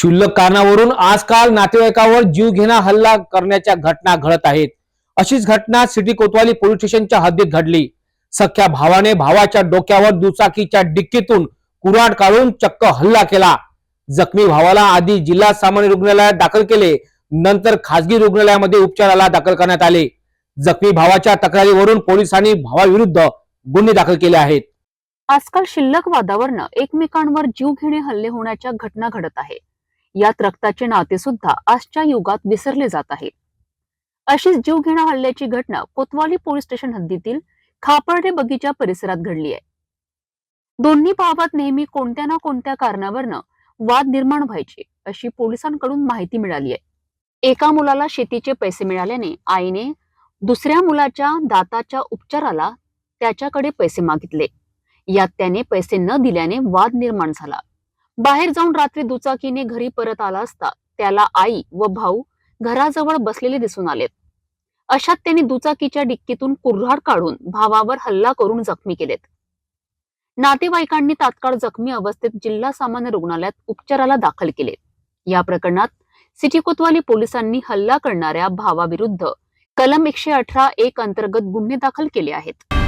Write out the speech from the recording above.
क्षुल्लक कारणावरून आजकाल नातेवाईकावर जीवघेणा हल्ला करण्याच्या घटना घडत आहेत. अशीच घटना सिटी कोतवाली पोलीस स्टेशनच्या हद्दीत घडली. सख्या भावाने भावाच्या डोक्यावर दुचाकीच्या डिक्कीतून कुराड काढून चक्क हल्ला केला. जखमी भावाला आधी जिल्हा सामान्य रुग्णालयात दाखल केले नंतर खासगी रुग्णालयामध्ये उपचाराला दाखल करण्यात आले. जखमी भावाच्या तक्रारीवरून पोलिसांनी भावाविरुद्ध गुन्हे दाखल केले आहेत. आजकाल शिल्लक वादावरनं एकमेकांवर जीव घेणे हल्ले होण्याच्या घटना घडत आहे यात रक्ताचे नाते सुद्धा आजच्या युगात विसरले जात आहे. अशीच जीवघेणा हल्ल्याची घटना कोतवाली पोलीस स्टेशन हद्दीतील खापर्डे बगीचा परिसरात घडली आहे. दोन्ही भावात नेहमी कोणत्या ना कोणत्या कारणावरनं वाद निर्माण व्हायचे अशी पोलिसांकडून माहिती मिळाली आहे. एका मुलाला शेतीचे पैसे मिळाल्याने आईने दुसऱ्या मुलाच्या दाताच्या उपचाराला त्याच्याकडे पैसे मागितले. यात त्याने पैसे न दिल्याने वाद निर्माण झाला. बाहेर जाऊन रात्री दुचाकीने घरी परत आला असता त्याला आई व भाऊ घराजवळ बसलेले दिसून आलेत अशात त्यांनी दुचाकीच्या डिक्कीतून कुऱ्हाड काढून भावावर हल्ला करून जखमी केलेत. नातेवाईकांनी तात्काळ जखमी अवस्थेत जिल्हा सामान्य रुग्णालयात उपचाराला दाखल केले. या प्रकरणात सिटी कोतवाली पोलिसांनी हल्ला करणाऱ्या भावाविरुद्ध कलम एकशे अठरा एक अंतर्गत गुन्हे दाखल केले आहेत.